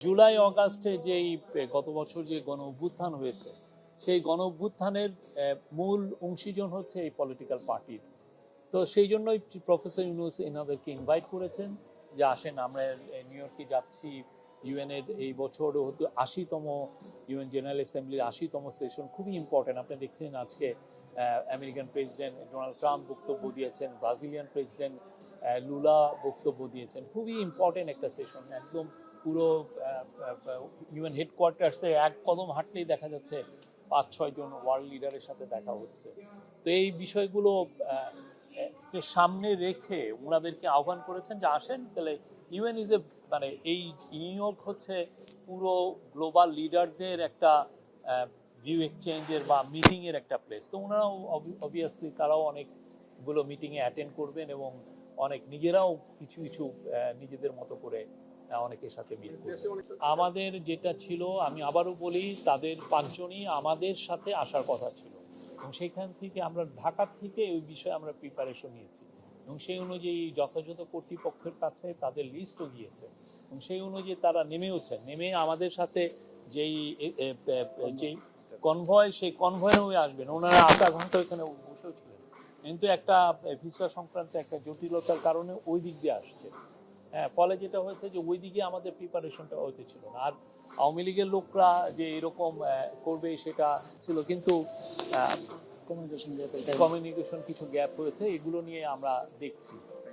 জুলাই, অগাস্টে যেই গত বছর যে গণ অভ্যুত্থান হয়েছে, সেই গণ অভ্যুত্থানের মূল অংশীজন হচ্ছে এই পলিটিক্যাল পার্টির তো সেই জন্যই প্রফেসর ইউনুস এনাদেরকে ইনভাইট করেছেন যে আসেন, আমরা নিউ ইয়র্কে যাচ্ছি ইউএন এর এই বছর হতো আশিতম ইউএন জেনারেল অ্যাসেম্বলির আশিতম সেশন খুবই ইম্পর্টেন্ট আপনি দেখছেন আজকে আমেরিকান প্রেসিডেন্ট ডোনাল্ড ট্রাম্প বক্তব্য দিয়েছেন ব্রাজিলিয়ান প্রেসিডেন্ট লুলা বক্তব্য দিয়েছেন। খুবই ইম্পর্টেন্ট একটা সেশন একদম পুরো ইউএন হেডকোয়ার্টার্সে এক কদম হাঁটলেই দেখা যাচ্ছে পাঁচ, ছয় জন ওয়ার্ল্ড লিডারের সাথে দেখা হচ্ছে। তো এই বিষয়গুলো সামনে রেখে ওনাদেরকে আহ্বান করেছেন যে আসেন, তাহলে ইউএন ইজ এ মানে এই নিউ ইয়র্ক হচ্ছে পুরো গ্লোবাল লিডারদের একটা ভিউ এক্সচেঞ্জের বা মিটিংয়ের একটা প্লেস তো ওনারাও অবভিয়াসলি তারাও অনেকগুলো মিটিংয়ে অ্যাটেন্ড করবেন এবং অনেক নিজেরাও কিছু কিছু নিজেদের মতো করে অনেকের সাথে করবেন আমাদের যেটা ছিল, আমি আবারও বলি, তাদের পাঁচজনই আমাদের সাথে আসার কথা ছিল। এবং সেখান থেকে আমরা ঢাকার থেকে ওই বিষয়ে আমরা প্রিপারেশন নিয়েছি। এবং সেই অনুযায়ী যথাযথ কর্তৃপক্ষের কাছে তাদের লিস্টও গিয়েছে। এবং সেই অনুযায়ী তারা নেমেওছেন নেমে আমাদের সাথে যেই যেই কনভয় সেই কনভয়েও আসবেন। ওনারা আধা ঘণ্টা ওখানে বসেও ছিলেন। কিন্তু একটা ভিসা সংক্রান্ত একটা জটিলতার কারণে ওই দিক দিয়ে আসছে। হ্যাঁ ফলে যেটা হয়েছে যে ওইদিকে আমাদের প্রিপারেশনটা হতে ছিল না। আর আওয়ামী লীগের লোকরা যে এরকম করবে সেটা ছিল কিন্তু কমিউনিকেশন কিছু গ্যাপ হয়েছে এগুলো নিয়ে আমরা দেখছি।